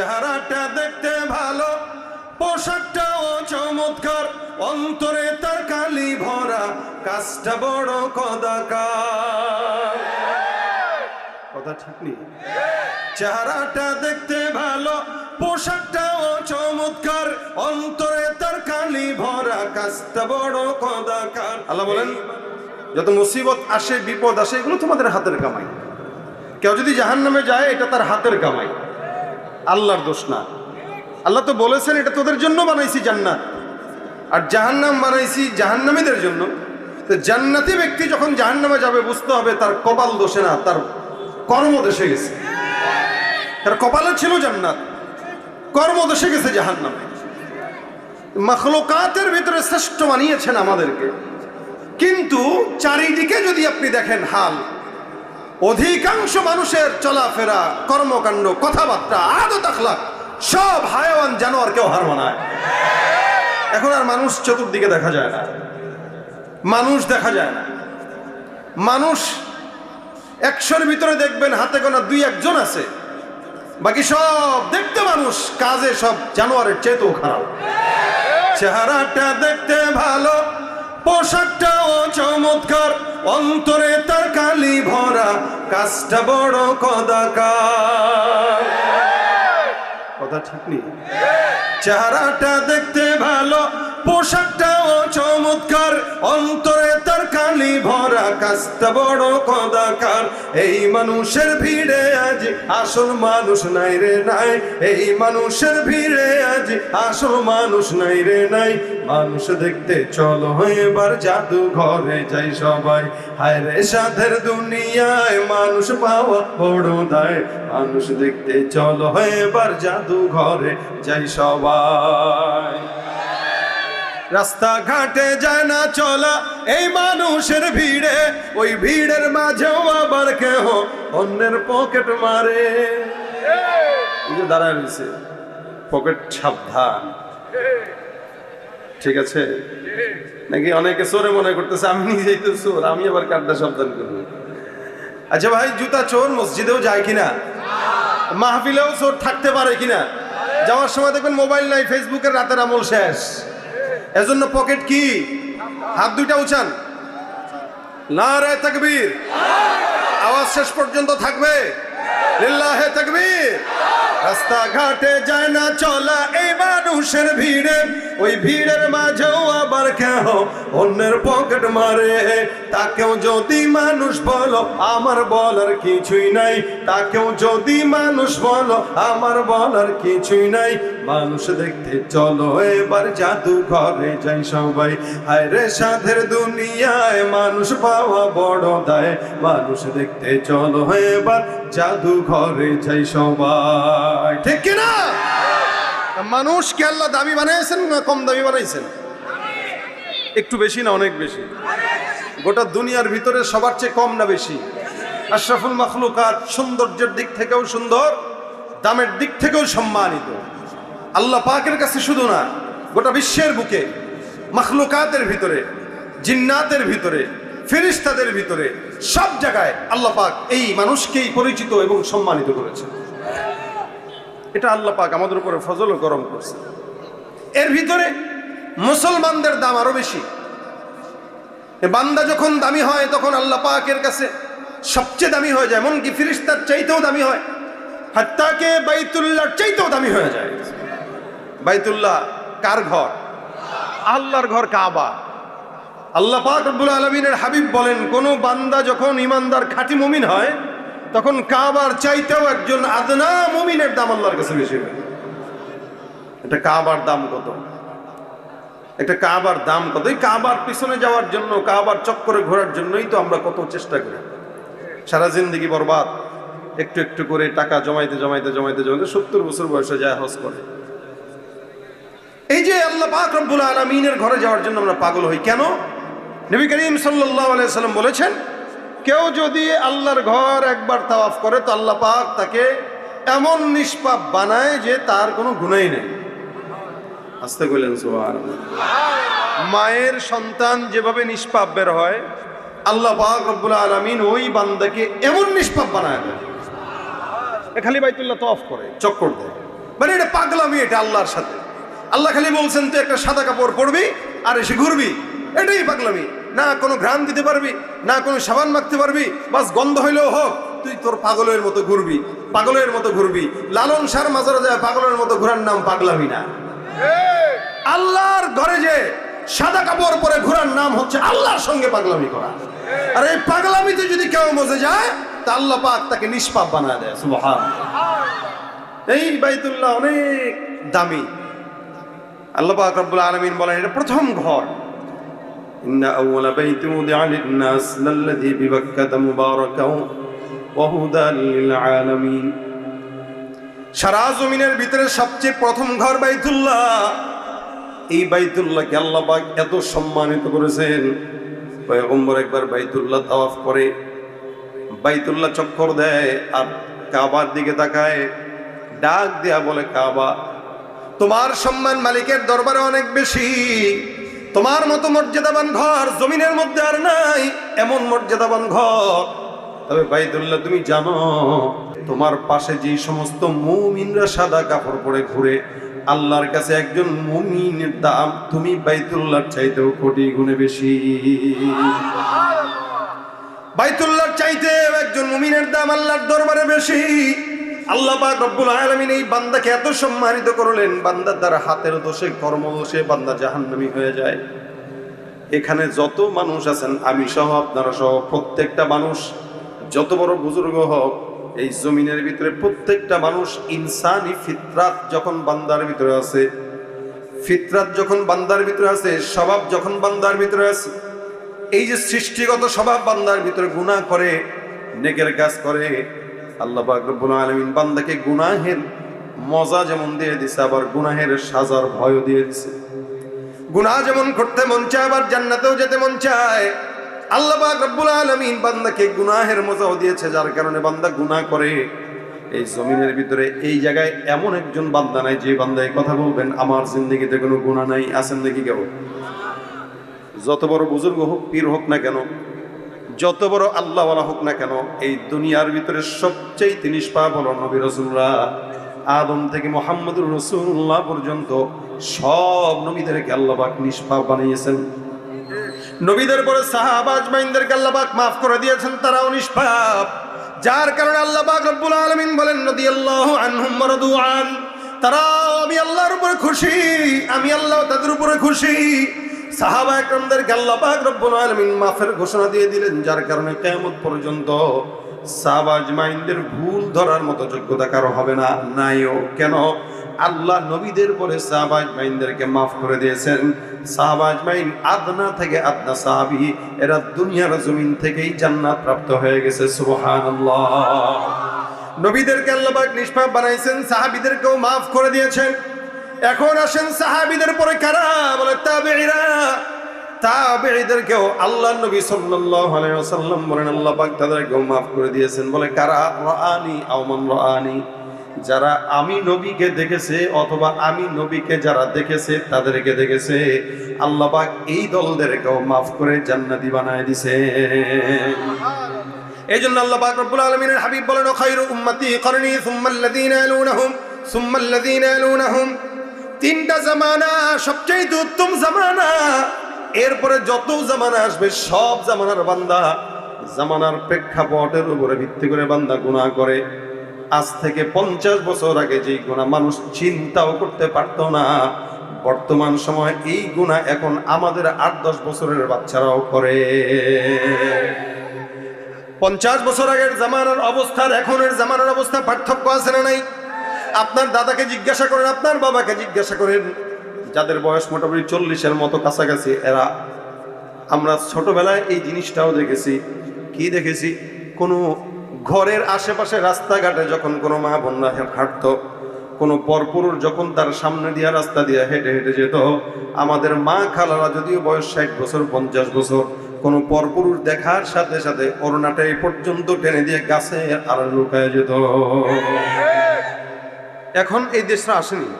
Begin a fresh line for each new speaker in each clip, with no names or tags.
চেহারাটা দেখতে ভালো, পোশাকটাও চমৎকার, অন্তরে তার কালি ভরা, কাজটা বড় কদাকার। কথা ঠিক নেই? চেহারাটা দেখতে ভালো, পোশাকটাও চমৎকার, অন্তরে তার কালি ভরা, কাজটা বড় কদাকার। আল্লাহ বলেন, যত মুসিবত আসে, বিপদ আসে, এগুলো তোমাদের হাতের কামাই। কেউ যদি জাহান নামে যায়, এটা তার হাতের কামাই। আল্লাহর দোষ না। আল্লাহ তো বলেছেন, এটা তোদের জন্য বানাইছি জান্নাত। আর জাহান্নাম বানাইছি জাহান্নামীদের জন্য। তো জান্নাতি ব্যক্তি যখন জাহান্নামে যাবে, বুঝতে হবে তার কপাল দোষে না, তার কর্ম দেশে গেছে। তার কপালে ছিল জান্নাত, কর্ম দেশে গেছে জাহান্নামে। মখলুকাতের ভিতরে শ্রেষ্ঠ বানিয়েছেন আমাদেরকে। কিন্তু চারিদিকে যদি আপনি দেখেন হাল অধিকাংশ মানুষের চলাফেরা, কর্মকাণ্ড, কথাবার্তা, আদত আখলাক সব হায়াওয়ান জানোয়ার কেউ হার মানায়। এখন আর মানুষ চতুর্দিকে দেখা যায় না। মানুষ দেখা যায় না। মানুষ একশোর ভিতরে দেখবেন হাতে গোনা দুই একজন আছে। বাকি সব দেখতে মানুষ, কাজে সব জানোয়ারের চেয়েও খারাপ। চেহারাটা দেখতে ভালো পোশাকটাও চমৎকার, অন্তরে তার কালি ভরা, কাজটা বড় কদাকার। কথা ঠিক নেই? চেহারাটা দেখতে ভালো, পোশাকটাও চমৎকার, অন্তরে কাজটা বড় কদাকার। এই মানুষের ভিড়ে আজ আসল মানুষ নাই রে নাই। এই মানুষের ভিড়ে আজ আসল মানুষ নাই রে নাই। মানুষ দেখতে চলো, এবার জাদু ঘরে যাই সবাই। হায় রে সাধের দুনিয়ায় মানুষ পাওয়া বড় দায়। মানুষ দেখতে চলো, এবার জাদু ঘরে যাই সবাই। রাস্তাঘাটে যায় না চলা, এই মানুষের ভিড়ে, ওই ভিড়ের মাঝেও আবার কেহ অন্যের পকেট মারে। দাঁড়ায় রয়েছে, পকেট সাবধান। ঠিক আছে? নাকি অনেকে চোরে মনে করতেছে, আমি নিজেই তো চোর, আমি আবার কাড্ডা সাবধান করব? আচ্ছা ভাই, জুতা চোর মসজিদেও যায় কিনা? মাহফিলেও চোর থাকতে পারে কিনা? যাওয়ার সময় দেখবেন মোবাইল নাই ফেসবুকের রাতের আমল শেষ। এজন্য পকেট কি? হাত দুইটা উঠান না রে তাকবীর। আওয়াজ শেষ পর্যন্ত থাকবে? লিল্লাহে তাকবীর। রাস্তাঘাটে যায় না, চলা। এই মানুষের ভিড়ে, ওই ভিড়ের মাঝেও আবার কেহ অন্যের পকেট মারে। তাকেও যদি মানুষ বলো, আমার বলার কিছুই নাই। তাকেও যদি মানুষ বলো, আমার বলার কিছুই নাই। মানুষ দেখতে, চলো, এবার জাদু ঘরে যাই সবাই। হায় রে সাধের দুনিয়ায় মানুষ পাওয়া বড় দায়। মানুষ দেখতে, চলো, এবার জাদু ঘরে যাই সবাই। ঠিক কিনা? মানুষকে আল্লাহ দামি বানাইছেন না কম দামি বানাইছেন? একটু বেশি না অনেক বেশি? গোটা দুনিয়ার ভিতরে সবার চেয়ে কম না বেশি? আশরাফুল মখলুকাত সৌন্দর্যের দিক থেকেও সুন্দর, দামের দিক থেকেও সম্মানিত। আল্লাহ পাকের কাছে শুধু না, গোটা বিশ্বের বুকে, মখলুকাতের ভিতরে, জিন্নাতের ভিতরে, ফেরিস্তাদের ভিতরে সব জায়গায় আল্লাহ পাক এই মানুষকেই পরিচিত এবং সম্মানিত করেছে এটা আল্লাহ পাক আমাদের উপরে ফজল গরম করছে। এর ভিতরে মুসলমানদের দাম আরও বেশি। বান্দা যখন দামি হয়, তখন আল্লাহ পাকের কাছে সবচেয়ে দামি হয়ে যায়, এমনকি ফিরিস্তার চাইতেও দামি হয়। হাত্তাকে বাইতুল্লাহর চাইতেও দামি হয়ে যায়। বাইতুল্লাহ কার ঘর? আল্লাহর ঘর কাবা। আল্লাহ পাক রব্বুল আলমিনের হাবিব বলেন, কোন বান্দা যখন ইমানদার খাঁটি মুমিন হয়, তখন কাবার চাইতেও একজন আদনা মুমিনের দাম আল্লাহর কাছে বেশি হয়। এটা কাবার দাম কত? একটা কাবার দাম কত? এই কাবার পিছনে যাওয়ার জন্য, কাবার চক্করে ঘোরার জন্যই তো আমরা কত চেষ্টা করি। সারা জিন্দগি বরবাদ। একটু একটু করে টাকা জমাইতে জমাইতে জমাইতে জমাইতে সত্তর বছর বয়সে যায়, হজ করে। এই যে আল্লাহ পাক রব্বুল আলমিনের ঘরে যাওয়ার জন্য আমরা পাগল হই। কেন? নবী করিম সাল্লাহ সাল্লাম বলেছেন, কেউ যদি আল্লাহর ঘর একবার তাওয়াফ করে, তো আল্লাহ পাক তাকে এমন নিষ্পাপ বানায় যে তার কোনো গুণাই নেই। আসতে কইলেন সুবহান মায়ের সন্তান যেভাবে নিষ্পাপ বের হয়, আল্লাহ পাক রব্বুল আলমিন ওই বান্দাকে এমন নিষ্পাপ বানায় দেয় খালি বাইতুল্লাহ তফ করে, চক্কর দেয়। মানে এটা পাগলামি, এটা আল্লাহর সাথে। আল্লাহ খালি বলছেন, তুই একটা সাদা কাপড় পরবি আর এসে ঘুরবি। এটাই পাগলামি। না কোনো ঘ্রাণ দিতে পারবি, না কোনো সাবান মাখতে পারবি, বাস গন্ধ হইলেও হোক, তুই তোর পাগলের মতো ঘুরবি, পাগলের মতো ঘুরবি। লালন সার মাজারে যায় পাগলের মতো ঘোরার নাম পাগলামি না। আল্লাহর ঘরে যে সাদা কাপড় পরে ঘোরার নাম হচ্ছে আল্লাহর সঙ্গে পাগলামি করা। আর এই পাগলামিতে যদি কেউ মজে যায়, তা আল্লাহ পাক তাকে নিষ্পাপ বানায় দেয়, সুবহান। এই বাইতুল্লাহ অনেক দামি। আল্লাহ পাক রব্বুল আলামিন বলেন, এটা প্রথম ঘর। বাইতি উদিআ লিন-নাস লাল্লাযী বিবাক্কাতা মুবারাকাও ওয়া হুদাল লিল আলামিন সারা জমিনের ভিতরে সবচেয়ে প্রথম ঘর বাইতুল্লাহ। এই বাইতুল্লাহকে আল্লাহ পাক এত সম্মানিত করেছেন। পয়গম্বর একবার বাইতুল্লাহ তাওয়াফ করে, বাইতুল্লাহ চক্কর দেয় আর কাবার দিকে তাকায়, ডাক দেয়া বলে, কাবা, তোমার সম্মান মালিকের দরবারে অনেক বেশি। তোমার মতো মর্যাদাবান ঘর জমিনের মধ্যে আর নাই, এমন মর্যাদাবান ঘর। তবে বাইতুল্লাহ তুমি জানো, তোমার পাশে যে সমস্ত মুমিনরা সাদা কাপড় পরে ঘুরে, আল্লাহর কাছে একজন মুমিনের দাম তুমি বাইতুল্লাহর চাইতেও কোটি গুণে বেশি। বাইতুল্লাহর চাইতে একজন মুমিনের দাম আল্লাহর দরবারে বেশি। আল্লাহ পাক রব্বুল আলামিন এই বান্দাকে এত সম্মানিত করলেন, বান্দার দ্বারা হাতের দোষে কর্ম দোষে বান্দা জাহান্নামী হয়ে যায়। এখানে যত মানুষ আছেন, আমি সহ, আপনারা সহ, প্রত্যেকটা মানুষ, যত বড় বুজুর্গ হোক, এই জমিনের ভিতরে প্রত্যেকটা মানুষ ইনসানি ফিতরাত যখন বান্দার ভিতরে আছে, ফিতরাত যখন বান্দার ভিতরে আছে, স্বভাব যখন বান্দার ভিতরে আছে, এই যে সৃষ্টিগত স্বভাব বান্দার ভিতরে গুনাহ করে, নেকের কাজ করে আল্লাহ রব্বুল আলামিন বান্দাকে গুনাহের মজা যেমন দিয়ে দিছে, আবার গুনাহের সাজার ভয়ও দিয়ে দিছে। গুনাহ যেমন করতে মন চায়, আবার জান্নাতেও যেতে মন চায়। আল্লাহ রব্বুল আলামিন বান্দাকে গুনাহের মজাও দিয়েছে, যার কারণে বান্দা গুনাহ করে। এই জমিনের ভিতরে, এই জায়গায় এমন একজন বান্দা নাই, যে বান্দা এই কথা বলবেন, আমার জিন্দগিতে কোনো গুনাহ নাই, আছেন নাকি কেউ? যত বড় বুজুর্গ হোক, পীর হোক না কেন যত বড় আল্লাহওয়ালা হোক না কেন, এই দুনিয়ার ভিতরে সবচেয়ে তিনি পাপ হল নবী রসুল্লাহ আদম থেকে মোহাম্মদুর রসুল্লাহ পর্যন্ত সব নবীদেরকে আল্লাহবাক নিষ্পাপ বানিয়েছেন। নবীদের পরে সাহাবাজ মাইনদেরকে আল্লাহবাক মাফ করে দিয়েছেন, তারাও নিষ্পাপ। যার কারণে আল্লাহবাক রব্বুল আলমিন বলেন নদী আল্লাহ আনহুম মারাদু আন। তারাও, আমি আল্লাহর উপরে খুশি, আমি আল্লাহ তাদের উপরে খুশি। সাহাবা একরমদেরকে আল্লাহ পাক রব্বুল আলামিন মাফের ঘোষণা দিয়ে দিলেন, যার কারণে কিয়ামত পর্যন্ত সাহাবাজ মাইনদের ভুল ধরার মতো যোগ্যতা কারও হবে না নাইও কেন? আল্লাহ নবীদের বলে সাহাবাজ মাইনদেরকে মাফ করে দিয়েছেন। সাহাবাজ মাইন আদনা থেকে আদনা সাহাবি, এরা দুনিয়ার জমিন থেকেই জান্নাত প্রাপ্ত হয়ে গেছে, সুবহানাল্লাহ। নবীদেরকে আল্লাহ পাক নিষ্পাপ বানাইছেন, সাহাবীদেরকেও মাফ করে দিয়েছেন। এখন আসেন সাহাবিদের পরে কারা? বলে তাবেঈরা। তাবেঈদেরকেও আল্লাহ নবী সাল্লাল্লাহু আলাইহি ওয়াসাল্লাম বলেন, আল্লাহ পাক তাদেরকেও maaf করে দিয়েছেন। বলে কারা? রাআনি আও মান রাআনি। যারা আমি নবীকে দেখেছে অথবা আমি নবীকে যারা দেখেছে তাদেরকে দেখেছে। আল্লাহ পাক এই দলদেরকেও maaf করে জান্নাতি বানায় দিছে। এই জন্য আল্লাহ পাক রব্বুল আলামিনের হাবিব বলেন খায়রু উম্মতি করনি সুম্মা আল্লাযীনা ইয়ালুনাহুম সুম্মা আল্লাযীনা ইয়ালুনাহুম। তিনটা জামানা, সবচেয়ে উত্তম জামানা, এরপরে যত জামানা আসবে, সব জামানার বান্দা জামানার প্রেক্ষাপটের উপরে ভিত্তি করে বান্দা গুনাহ করে। আজ থেকে পঞ্চাশ বছর আগে যেই গুণা মানুষ চিন্তাও করতে পারতো না, বর্তমান সময় এই গুণা এখন আমাদের আট দশ বছরের বাচ্চারাও করে। পঞ্চাশ বছর আগের জামানার অবস্থার এখনের জামানার অবস্থা পার্থক্য আছে না নাই? আপনার দাদাকে জিজ্ঞাসা করেন, আপনার বাবাকে জিজ্ঞাসা করেন, যাদের বয়স মোটামুটি চল্লিশের মতো কাছাকাছি, এরা, আমরা ছোটবেলায় এই জিনিসটাও দেখেছি। কি দেখেছি? কোনো ঘরের আশেপাশে রাস্তাঘাটে যখন কোনো মা বন্যা হাঁটতো, কোনো পরপুরুষ যখন তার সামনে দিয়া রাস্তা দিয়ে হেঁটে হেঁটে যেত, আমাদের মা খালারা যদিও বয়স ষাট বছর, পঞ্চাশ বছর, কোনো পরপুরুষ দেখার সাথে সাথে করোনাটা এই পর্যন্ত টেনে দিয়ে গাছে আর লুকায় যেত। এখন এই দেশটা আসেনি।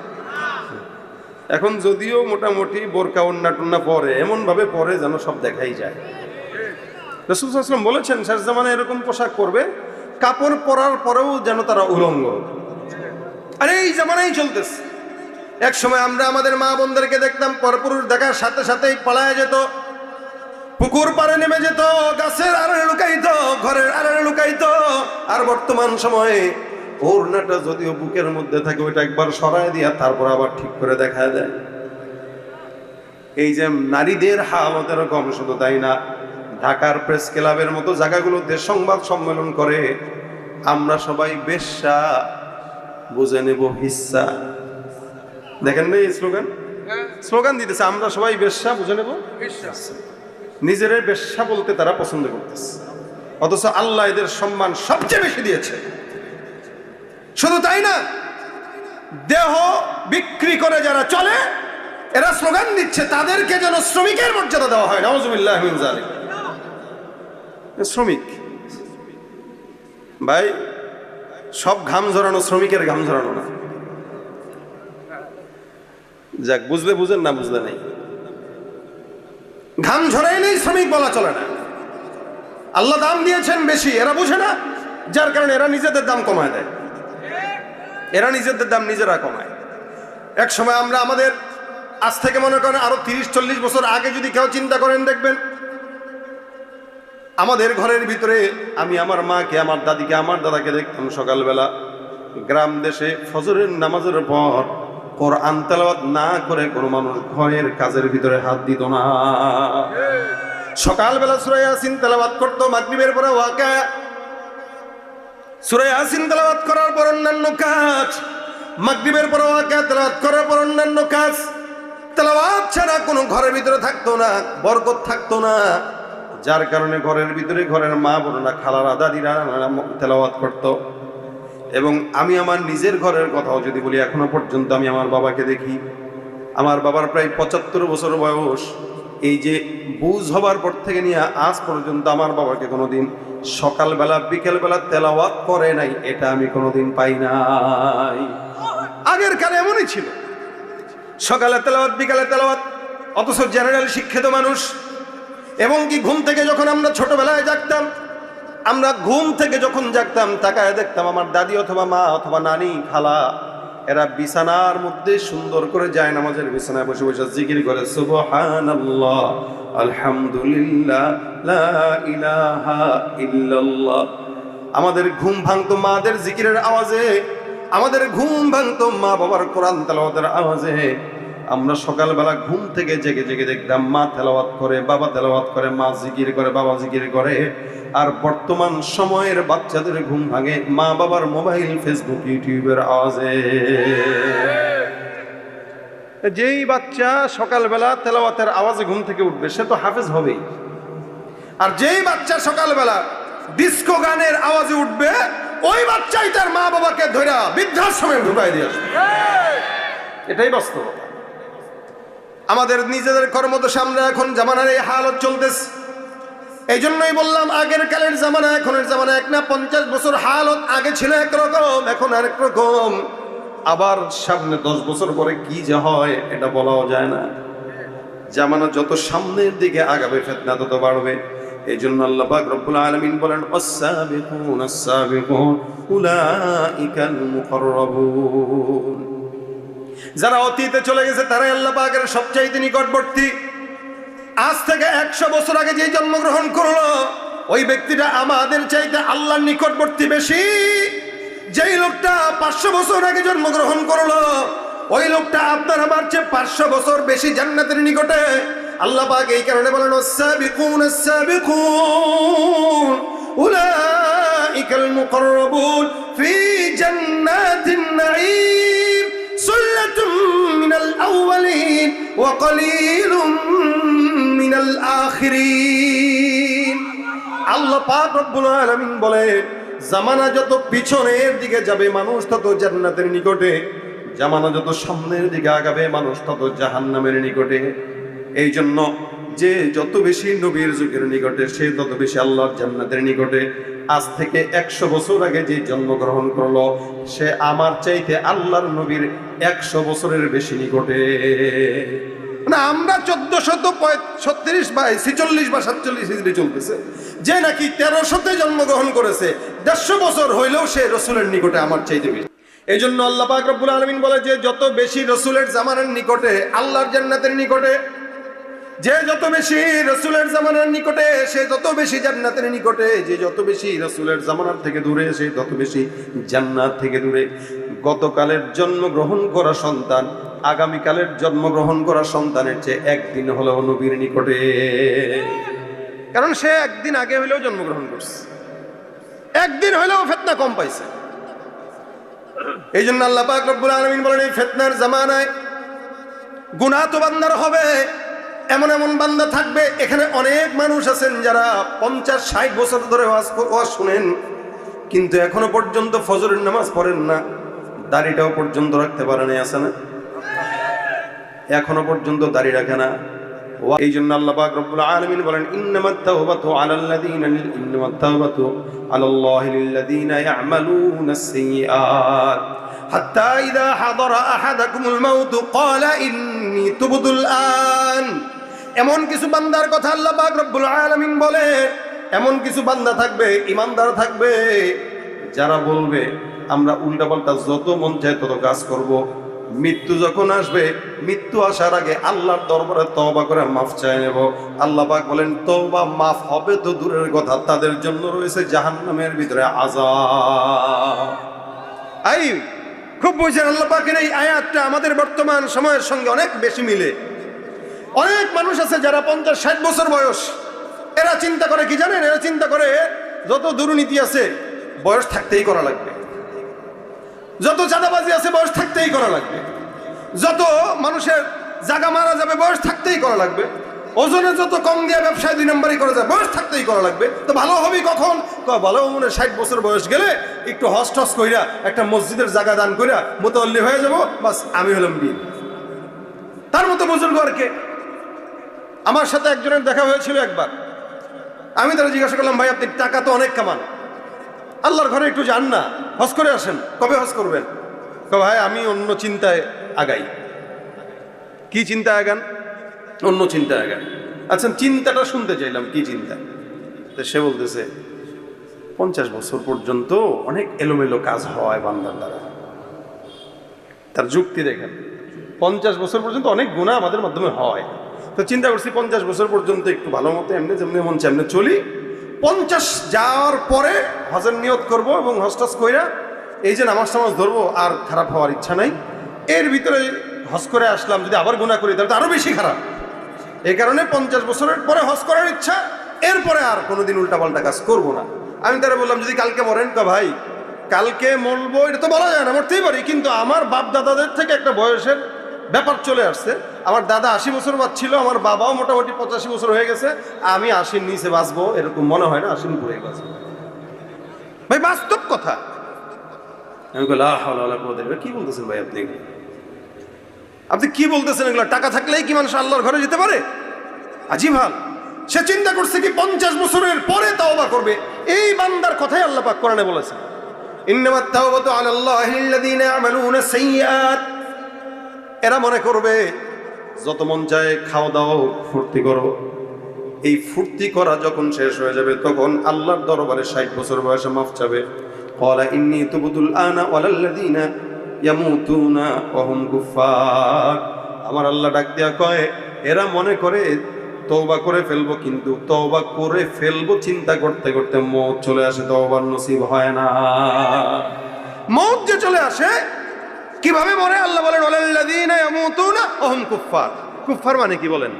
এখন যদিও মোটামুটি বোরকা উন্না টুন্না পরে এমন ভাবে পরে যেন সব দেখাই যায়। রসুল আসলাম বলেছেন, শেষ জামানে এরকম পোশাক পরবে, কাপড় পরার পরেও যেন তারা উলঙ্গ। আর এই জামানাই চলতেছে। এক সময় আমরা আমাদের মা বোনদেরকে দেখতাম, পরপুরুষ দেখার সাথে সাথেই পালায় যেত, পুকুর পাড়ে নেমে যেত, গাছের আড়ালে লুকাইত, ঘরের আড়ালে লুকাইত। আর বর্তমান সময়ে ওড়নাটা যদিও বুকের মধ্যে থাকে ওইটা একবার সরায় দিয়া তারপর আবার ঠিক করে দেখা দেয়। এই যে নারীদের হালত এরকম শুধু তাই না ঢাকার প্রেস ক্লাবের মতো জায়গাগুলোতে সংবাদ সম্মেলন করে আমরা সবাই বেশ্যা বুঝে নেব হিস্সা দেখেন ভাই স্লোগান? স্লোগান দিতেছে আমরা সবাই বেশ্যা বুঝে নেব নিজের বেশ্যা বলতে তারা পছন্দ করতেছে। অথচ আল্লাহ এদের সম্মান সবচেয়ে বেশি দিয়েছে। শুধু তাই না, দেহ বিক্রি করে যারা চলে, এরা স্লোগান দিচ্ছে, তাদেরকে যেন শ্রমিকের মর্যাদা দেওয়া হয়। নওয়াজুবিল্লাহ শ্রমিক। ভাই, সব ঘাম ঝরানো শ্রমিকের ঘাম ঝরানো না। যাক, বুঝলে বুঝেন, না বুঝলে নেই। ঘাম ঝরাই নেই শ্রমিক বলা চলে না। আল্লাহ দাম দিয়েছেন বেশি, এরা বুঝে না, যার কারণে এরা নিজেদের দাম কমায় দেয়। এরা নিজেদের দাম নিজেরা কমায়। এক সময় আমরা আমাদের আজ থেকে মনে করেন আরও তিরিশ, চল্লিশ বছর আগে যদি কেউ চিন্তা করেন, দেখবেন আমাদের ঘরের ভিতরে আমি আমার মাকে, আমার দাদিকে, আমার দাদাকে দেখতাম সকালবেলা গ্রাম দেশে ফজরের নামাজের পর কোরআন তেলাওয়াত না করে কোনো মানুষ ঘরের কাজের ভিতরে হাত দিত না। সকালবেলা সুরাই আসিন তেলাওয়াত করতো, মাগরিবের পরে ওয়াকা আসিন করার পর অন্যান্য কাজ পর তেলাওয়াত করার পর অন্যান্য কাজ, তেলাওয়াত ছাড়া কোনো ঘরের ভিতরে থাকতো না থাকতো না। যার কারণে ঘরের ভিতরে ঘরের মা দাদিরা তেলাওয়াত এবং আমি আমার নিজের ঘরের কথাও যদি বলি, এখনও পর্যন্ত আমি আমার বাবাকে দেখি। আমার বাবার প্রায় পঁচাত্তর বছর বয়স। এই যে বুঝ হবার পর থেকে নিয়ে আজ পর্যন্ত আমার বাবাকে কোনোদিন সকালবেলা, বিকেলবেলা তেলাওয়াত করে নাই, এটা আমি কোনোদিন পাই নাই। আগের কালে এমনই ছিল। সকালে তেলাওয়াত, বিকালে তেলাওয়াত, অথচ জেনারেল শিক্ষিত মানুষ। এবং কি ঘুম থেকে যখন আমরা ছোটবেলায় জাগতাম, আমরা ঘুম থেকে যখন জাগতাম, তাকায় দেখতাম আমার দাদি অথবা মা অথবা নানি, খালা, এরা বিছানার মধ্যে সুন্দর করে যায় নামাজের বিছানায় বসে বসে জিকির করে, সুবহানাল্লাহ। আলহামদুলিল্লাহ ইলাহা ইল্লাল্লাহ। আমাদের ঘুম ভাঙতো মাদের জিকিরের আওয়াজে, আমাদের ঘুম ভাঙতো মা বাবার কোরআন তেলাওয়াতের আওয়াজে। আমরা সকালবেলা ঘুম থেকে জেগে জেগে দেখতাম মা তেলাওয়াত করে, বাবা তেলাওয়াত করে, মা জিকির করে, বাবা জিকির করে। আর বর্তমান সময়ের বাচ্চাদের ঘুম ভাঙে মা বাবার মোবাইল, ফেসবুক, ইউটিউবের আওয়াজে। যেই বাচ্চা সকালবেলা তেলাওয়াতের আওয়াজে ঘুম থেকে উঠবে, সে তো হাফেজ হবেই। আর যেই বাচ্চা সকালবেলা ডিস্কো গানের আওয়াজে উঠবে, ওই বাচ্চাই তার মা বাবাকে ধরে বৃদ্ধাশ্রমে ঢুকাই দিয়ে আসবে। এটাই বাস্তবতা। আমাদের নিজেদের কর্মদোষে আমরা এখন জামানার এই হালত চলতেছে। এই জন্যই বললাম, আগের কালের জামানা, এখনের জামানা, এক না পঞ্চাশ বছর হালত আগে ছিল একরকম, এখন আরেক রকম। আবার সামনে দশ বছর পরে কি যে হয়, এটা বলাও যায় না। জামানা যত সামনের দিকে আগাবে, ফেতনা তত বাড়বে। এই জন্য আল্লাহ রব্বুল আলামিন বলেন যারা অতীতে চলে গেছে, তারাই আল্লাহ পাকের সবচাইতে নিকটবর্তী। আজ থেকে একশো বছর আগে যে জন্মগ্রহণ করল, ওই ব্যক্তিটা আমাদের চাইতে আল্লাহর নিকটবর্তী বেশি। যেই লোকটা পাঁচশো বছর আগে জন্মগ্রহণ করল, ওই লোকটা আপনার আমার চেয়ে পাঁচশো বছর বেশি জান্নাতের নিকটে। আল্লাহ পাক এই কারণে বলেন, ওসাবিকুন ওসাবিকুন, উলাইকাল মুকাররাবুন ফি জান্নাতিন নাঈম, সুল্লাতুম মিনাল আউওয়ালিন ওয়া কলিলুম মিনাল আখিরিন। আল্লাহ পাক রব্বুল আলামিন বলেন জামানা যত পিছনের দিকে যাবে, মানুষ তত জান্নাতের নিকটে। জামানা যত সামনের দিকে আগাবে, মানুষ তত জাহান্নামের নিকটে। এই জন্য যে যত বেশি নবীর যুগের নিকটে, সে তত বেশি আল্লাহর জান্নাতের নিকটে। আজ থেকে একশো বছর আগে যে জন্মগ্রহণ করল, সে আমার চাইতে আল্লাহর নবীর একশো বছরের বেশি নিকটে। না, আমরা চোদ্দশত ছত্রিশ বা ছিচল্লিশ বা সাতচল্লিশ হিজড়ি চলতেছে। যে নাকি তেরোশোতে জন্মগ্রহণ করেছে, দেড়শো বছর হইলেও সে রসুলের নিকটে আমার চাইতে বেশি। এই জন্য আল্লাহ রব্বুল আলমিন বলে যে, যত বেশি রসুলের জামানের নিকটে, আল্লাহর জান্নাতের নিকটে, যে যত বেশি রসুলের জামানার নিকটে, সে যত বেশি জান্নাতের নিকটে, যে যত বেশি রসুলের জামানার থেকে দূরে, সে তত বেশি জান্নাত থেকে দূরে। গতকালের জন্মগ্রহণ করা সন্তান আগামীকালের জন্মগ্রহণ করা সন্তানের চেয়ে একদিন হলেও নবীর নিকটে। কারণ সে একদিন আগে হলেও জন্মগ্রহণ করছে। একদিন হলেও ফেতনা কম পাইছে। এই জন্য আল্লাহ পাক আলমিন বলেন, এই ফেতনার জামানায় গুণা বান্দার হবে। এমন এমন বান্দা থাকবে। এখানে অনেক মানুষ আছেন যারা পঞ্চাশ, ষাট বছর ধরে ওয়াজ শুনেন, কিন্তু এখনও পর্যন্ত ফজরের নামাজ পড়েন না। দাড়িটাও পর্যন্ত রাখতে পারেন আছে না? এখনও পর্যন্ত দাঁড়িয়ে রাখে না। এই জন্য আল্লাহ রব্বুল আলামিন বলেন, ইন্নামাত তাওবাতু আলাল্লাযীনা ইন্নামাত তাওবাতু আলাল্লাহি লিল্লাযীনা ইয়ামালুনাস সাইয়্যাত ইযা এমন কিছু বান্দার কথা আল্লাহ পাক রব্বুল আলামিন বলে। এমন কিছু বান্দা থাকবে, ইমানদার থাকবে, যারা বলবে, আমরা উল্টাপাল্টা যত মন চায় তত কাজ করব। মৃত্যু যখন আসবে, মৃত্যু আসার আগে আল্লাহর দরবারে তওবা করে মাফ চাই নেব। আল্লাহ পাক বলেন, তওবা মাফ হবে তো দূরের কথা, তাদের জন্য রয়েছে জাহান্নামের ভিতরে আযাব। আই, খুব বুঝছেন আল্লাহ পাকের এই আয়াতটা আমাদের বর্তমান সময়ের সঙ্গে অনেক বেশি মিলে। অনেক মানুষ আছে যারা পঞ্চাশ, ষাট বছর বয়স। এরা চিন্তা করে কি জানেন? এরা চিন্তা করে, যত দুর্নীতি আছে, বয়স থাকতেই করা লাগবে। যত চাঁদাবাজি আছে বয়স থাকতেই করা লাগবে। যত মানুষের জাগা মারা যাবে, বয়স থাকতেই করা লাগবে। ওজনে যত কম দিয়ে ব্যবসায় দুই নম্বরই করা যায়, বয়স থাকতেই করা লাগবে। তো ভালো হবি কখন? ভালো মনে ষাট বছর বয়স গেলে একটু হস টস কইরা একটা মসজিদের জায়গা দান কইরা মোতাল্লি হয়ে যাব, বাস আমি হলাম বিয়ে তার মতো বুজুর্গ আর কে? আমার সাথে একজনের দেখা হয়েছিল একবার। আমি তারা জিজ্ঞাসা করলাম, ভাই, আপনি টাকা তো অনেক কামান। আল্লাহর ঘরে একটু যান না, হজ করে আসেন। কবে হজ করবেন? কবে? ভাই, আমি অন্য চিন্তায় আগাই। কি চিন্তায় আগান? অন্য চিন্তায় আগান। আচ্ছা চিন্তাটা শুনতে চাইলাম, কি চিন্তা? তো সে বলতেছে, পঞ্চাশ বছর পর্যন্ত অনেক এলোমেলো কাজ হয় বান্দার দ্বারা। তার যুক্তি দেখেন, পঞ্চাশ বছর পর্যন্ত অনেক গুণা আমাদের মাধ্যমে হয়। তো চিন্তা করছি, পঞ্চাশ বছর পর্যন্ত একটু ভালো মতো, এমনি যেমনি মন চায়, এমনি চলি। পঞ্চাশ যাওয়ার পরে হজের নিয়ত করব এবং হজটাস কইরা এই যে নামাজ টামাজ ধরবো আর খারাপ হওয়ার ইচ্ছা নাই। এর ভিতরে হজ করে আসলাম, যদি আবার গুণা করি তাহলে তো আরও বেশি খারাপ। এই কারণে পঞ্চাশ বছরের পরে হজ করার ইচ্ছা, এরপরে আর কোনোদিন উল্টাপাল্টা কাজ করব না। আমি তারা বললাম, যদি কালকে মরেন কা ভাই, কালকে মরবো, এটা তো বলা যায় না, মরতেই পারি। কিন্তু আমার বাপ দাদাদের থেকে একটা বয়সের ব্যাপার চলে আসছে। আমার দাদা আশি বছর বাদ ছিল, আমার বাবাও মোটামুটি পঁচাশি বছর হয়ে গেছে, আমি আশির নিচে বাঁচবো, এরকম মনে হয় না, আশির উপরে বাঁচবো। ভাই, বাস্তব কথা। আমি কি বলতেছেন ভাই আপনি? আপনি কি বলতেছেন এগুলো? টাকা থাকলেই কি মানুষ আল্লাহর ঘরে যেতে পারে? আজি ভালো সে চিন্তা করছে কি পঞ্চাশ বছরের পরে তাওবা করবে। এই বান্দার কথাই আল্লাহ পাক কোরআনে বলেছেন। ইন্নামাত তাওবাতু আলাল্লাহিল্লাযীনা ইয়ামালুনা সাইয়্যাত। এরা মনে করবে, যত মন চায় খাওয়া দাওয়া ফুর্তি করো। এই ফুর্তি করা যখন শেষ হয়ে যাবে, তখন আল্লাহর দরবারে ষাট বছর বয়সে মাফ চাবে। কলা ইন্নি তুবুতুল আনা ওয়ালাল্লাযীনা ইয়ামুতুনা ওয়াহুম কুফার আমার আল্লাহ ডাক দিয়া কয়, এরা মনে করে তওবা করে ফেলব, কিন্তু তওবা করে ফেলব চিন্তা করতে করতে মৌত চলে আসে, তওবার নসিব হয় না। মৌত যে চলে আসে কীভাবে মরে আল্লাহ বলেন ওয়ালাল্লাযীনা ইয়ামুতুনা ওয়া হুম কুফফার। কুফফার মানে কি বলেন?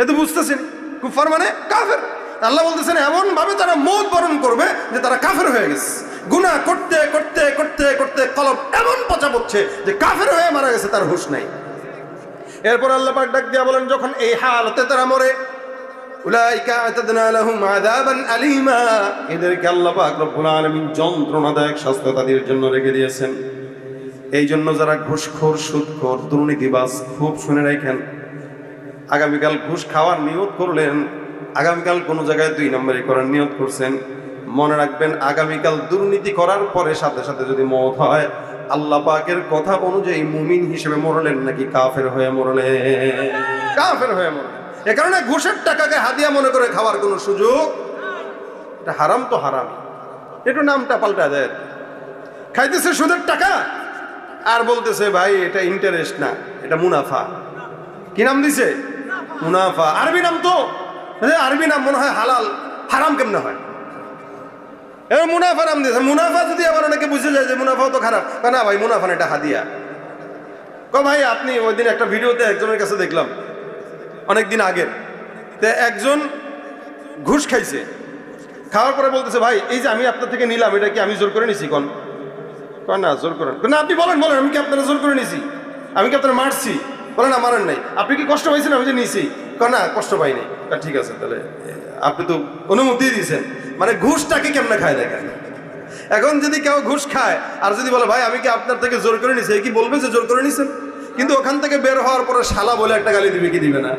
এ তো বুঝতেছেন। কুফার মানে কাফের। আল্লাহ বলতেছেন এমন ভাবে তারা মৌত বরণ করবে যে তারা কাফের হয়ে গেছে। গুনাহ করতে করতে করতে করতে কলব এমন পচা পড়ছে যে কাফের হয়ে মারা গেছে, তার হুঁশ নাই। এরপর আল্লাহ পাক ডাক দিয়া বলেন, যখন এই হালতে তারা মরে এদেরকে আল্লাহ পাক রব্বুল আলামিন যন্ত্রণাদায়ক শাস্তি তাদের জন্য রেখে দিয়েছেন। এই জন্য যারা ঘুষখোর, সুদখোর, দুর্নীতিবাজ খুব শুনে রাখেন, আগামীকাল ঘুষ খাওয়ার নিয়ত করলেন, আগামীকাল কোনো জায়গায় দুই নম্বরই করার নিয়ত করছেন। মনে রাখবেন, আগামীকাল দুর্নীতি করার পরে সাথে সাথে যদি মত হয়, আল্লাহ পাকের কথা অনুযায়ী মুমিন হিসেবে মরলেন নাকি কাফের হয়ে মরলেন? কাফের হয়ে মরলেন। এ কারণে ঘুষের টাকাকে হাদিয়া মনে করে খাওয়ার কোনো সুযোগ এটা হারাম তো হারাম একটু নামটা পাল্টা দেয় খাইতেছে সুদের টাকা আর বলতেছে, ভাই, এটা ইন্টারেস্ট না, এটা মুনাফা। কি নাম দিছে? মুনাফা। আরবি নাম তো? আরে আরবি নাম মনে হয় হালাল, হারাম কেমনে হয়? এবার মুনাফা নাম দিয়েছে মুনাফা যদি আবার অনেকে বুঝে যায় যে মুনাফাও তো খারাপ না ভাই, মুনাফা এটা হাদিয়া। ক ভাই, আপনি ওই দিন একটা ভিডিওতে একজনের কাছে দেখলাম অনেক দিন আগের। তে একজন ঘুষ খাইছে। খাওয়ার পরে বলতেছে, ভাই, এই যে আমি আপনার থেকে নিলাম, এটা কি আমি জোর করে নিছি, কন? না, জোর করেন। না, আপনি বলেন বলেন, আমি কি আপনারা জোর করে নিছি? আমি কি আপনারা মারছি? বলেন না মারেন নাই। আপনি কি কষ্ট পাইছেন? আমি যে নিছি। কয় না, কষ্ট পাই নাই। ঠিক আছে, তাহলে আপনি তো অনুমতি দিয়েছেন। মানে ঘুষটাকে কেমনে খায় দেখেন? এখন যদি কেউ ঘুষ খায়, আর যদি বলে, ভাই, আমি কি আপনার থেকে জোর করে নিছি? কি বলবে যে জোর করে নিছেন? কিন্তু ওখান থেকে বের হওয়ার পরে শালা বলে একটা গালি দিবে, কি দিবে না?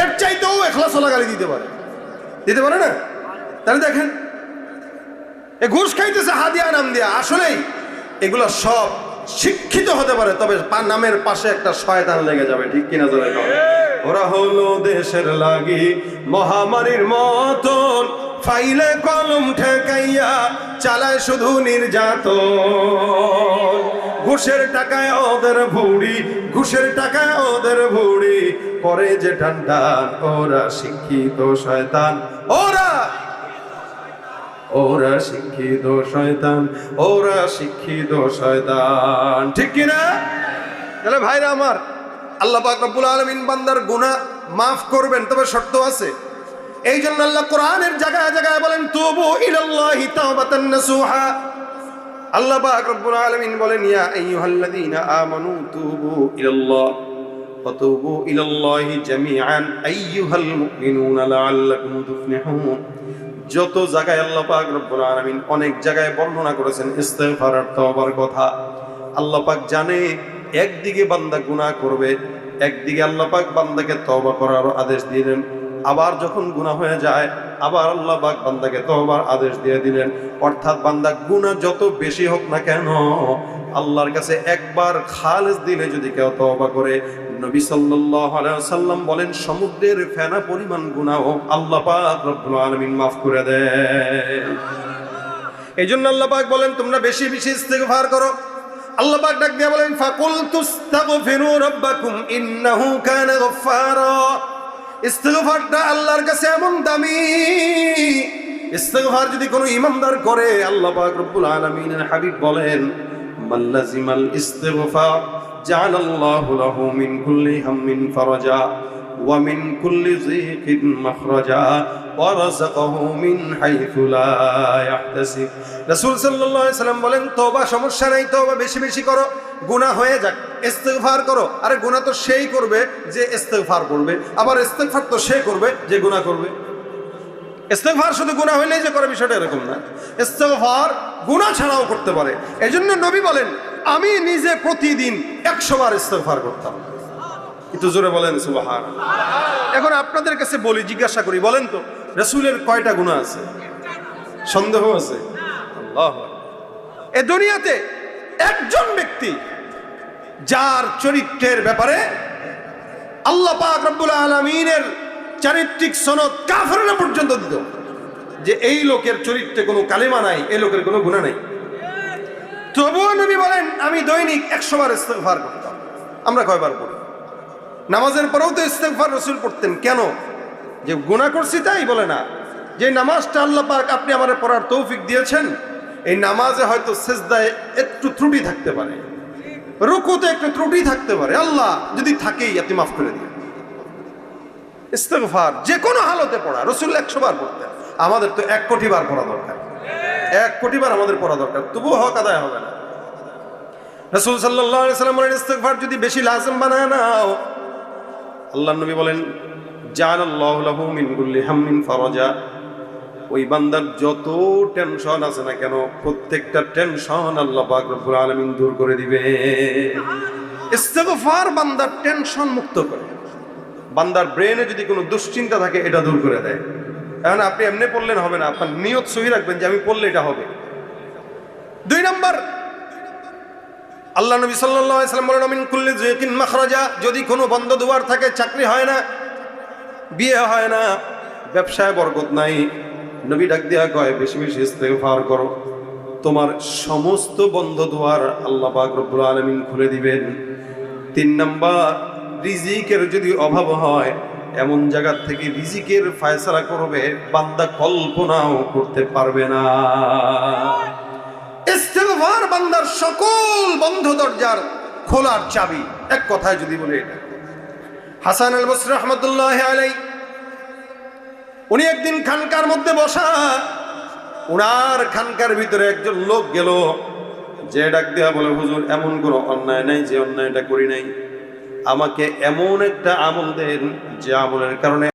এর চাইতেও এখলাসলা গালি দিতে পারে। দিতে পারে না? তাহলে দেখেন। এ ঘুষ খাইতেছে হাদিয়া নাম দিয়া, আসলেই এগুলো সব শিক্ষিত হতে পারে, তবে নামের পাশে একটা শয়তান লেগে যাবে, ঠিক কিনা কও? ওরা হলো দেশের লাগি, মহামারীর মতন। ফাইলে কলম ঠেকাইয়া চালায় শুধু নির্যাতন। ঘুষের টাকায় ওদের ভুড়ি, ঘুষের টাকায় ওদের ভুড়ি। করে যে টান ওরা শিক্ষিত শয়তান। ওরা ওরা শিক্ষিত শয়তান ওরা শিক্ষিত শয়তান ঠিক কি না তাহলে ভাইরা আমার আল্লাহ পাক রব্বুল আলামিন বান্দার গুনাহ মাফ করবেন তবে শর্ত আছে এই জন্য আল্লাহ কোরআনের জায়গায় জায়গায় বলেন তুবু ইলাল্লাহি তাওবাতান নাসুহা আল্লাহ পাক রব্বুল আলামিন বলেন ইয়া আইয়ুহাল্লাযীনা আমানু তুবু ইলাল্লাহ وتوبوا إلى الله جميعا أيها المؤمنون لعلكم تفلحون যত জায়গায় আল্লাহ পাক রব্বুল আলামিন অনেক জায়গায় বর্ণনা করেছেন, ইস্তেগফার আর তওবার কথা। আল্লাহ পাক জানে, একদিকে বান্দা গুনাহ করবে, একদিকে আল্লাহ পাক বান্দাকে তওবা করার আদেশ দিয়ে দিলেন। আবার যখন গুনাহ হয়ে যায়, আবার আল্লাহ পাক বান্দাকে তওবার আদেশ দিয়ে দিলেন। অর্থাৎ বান্দা গুনাহ যত বেশি হোক না কেন, আল্লাহর কাছে একবার খালেজ দিলে যদি কেউ তওবা করে নবী সাল্লাম বলেন, সমুদ্রের ফেনা পরিমাণ গুনাহ আল্লাহ পাক আলামিন মাফ করে দেয় এই জন্য আল্লাহ বলেন, তোমরা বেশি বেশি ইস্তেগফার করো। আল্লাহ ডাক বলেন ফাকুল আল্লাহর কাছে দামি। যদি কোনো ইমানদার করে, আল্লাহ হাবিব বলেন জাআল আল্লাহু লাহু মিন কুল্লি হাম্মিন ফারাজা ওয়া মিন কুল্লি যিকিন মাখরাজা ورزقه من حيث لا يحتسب রাসূল সাল্লাল্লাহু আলাইহি সাল্লাম বলেন তওবা সমস্যা নাই তওবা বেশি বেশি করো গুনাহ হয়ে যাক ইস্তেগফার করো আরে গুনাহ তো সেই করবে যে ইস্তেগফার করবে আবার ইস্তেগফার তো সে করবে যে গুনাহ করবে ইস্তেগফার শুধু গুনাহ হইলেই যে করে বিষয়টা এরকম না। ইস্তেগফার গুনাহ ছাড়াও করতে পারে। এজন্য নবী বলেন, আমি নিজে প্রতিদিন একশো বার ইস্তেগফার করতাম। একটু জোরে বলেন, সুবাহান। এখন আপনাদের কাছে বলি, জিজ্ঞাসা করি, বলেন তো, রসুলের কয়টা গুণা আছে? সন্দেহ আছে? এ দুনিয়াতে একজন ব্যক্তি, যার চরিত্রের ব্যাপারে আল্লাহ পাক রব্বুল আলমিনের চারিত্রিক সনদ কাফেরনা পর্যন্ত দিত। যে এই লোকের চরিত্রে কোনো কালেমা নাই, এই লোকের কোনো গুণা নাই। তবুও নবী বলেন, আমি দৈনিক একশো বার ইস্তেগফার করতাম। আমরা কয়বার পড়ি? নামাজের পরেও তো ইস্তেগফার রসুল পড়তেন। কেন? যে গুনাহ করছি তাই বলে না। যে নামাজটা আল্লাহ পাক আপনি আমার পড়ার তৌফিক দিয়েছেন, এই নামাজে হয়তো সেজদায় একটু ত্রুটি থাকতে পারে। রুকুতে একটু ত্রুটি থাকতে পারে। আল্লাহ যদি থাকেই, আপনি মাফ করে দিন ইস্তেগফার যে কোনো হালতে পড়া, রসুল একশো বার পড়তেন। আমাদের তো এক কোটি বার পড়া দরকার। এক কোটি বার আমাদের পড়া দরকার, তবুও হক আদায় হবে না। রসুল সাল্লাহ সাল্লাম বলেন যদি বেশি লাজম বানায় নাও আল্লাহ নবী বলেন হাম্মিন ওই বান্দার যত টেনশন আছে না কেন, প্রত্যেকটা টেনশন আল্লাহ রব্বুল দূর করে দিবে ইস্তেগফার বান্দার টেনশন মুক্ত করে। বান্দার ব্রেনে যদি কোনো দুশ্চিন্তা থাকে, এটা দূর করে দেয়। এখন আপনি এমনি পড়লেন হবে না, আপনার নিয়ত সহি রাখবেন যে আমি পড়লে এটা হবে। দুই নম্বর, আল্লাহ নবী সাল্লাম বলেন মিন কুল্লি যিকিন মাখরাজা যদি কোনো বন্ধ দুয়ার থাকে, চাকরি হয় না, বিয়ে হয় না, ব্যবসায় বরকত নাই। নবী ডাক দিয়া কয়, বেশি বেশি ইস্তেগফার করো। তোমার সমস্ত বন্ধ দুয়ার আল্লাহ পাক আলামিন খুলে দিবেন। তিন নাম্বার রিজিকের যদি অভাব হয়, এমন জায়গা থেকে রিজিকের ফায়সালা করবে, বান্দা কল্পনাও করতে পারবে না। ইস্তেগফার বান্দার সকল বন্ধ দরজার খোলার চাবি, এক কথায় যদি বলে এটা। হাসান আল বসরি রহমতুল্লাহ আলাই উনি একদিন খানকার মধ্যে বসা, উনার খানকার ভিতরে একজন লোক গেল, যে ডাক দেওয়া বলে, হুজুর, এমন কোনো অন্যায় নাই, যে অন্যায়টা করি নাই। আমাকে এমন একটা আমল দেন যে আমলের কারণে